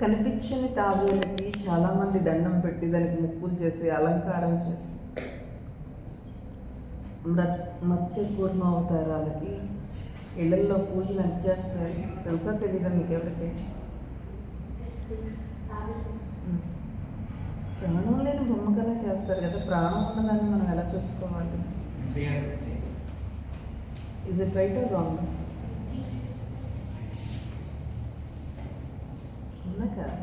కనిపించని తాబేలకి చాలామంది దండం పెట్టి దానికి ముప్పులు చేసి అలంకారం చేసి మత్స్య కూర్మ అవతారాలకి ఇళ్ళల్లో పూజలు అంచేస్తారు తెలుసా తెలియదా మీకు ఎవరికి? నమ్మకంగా చేస్తారు కదా ప్రాణం ఉన్నదాన్ని మనం ఎలా చూసుకోవాలి? Is it right or wrong అవునా కదా.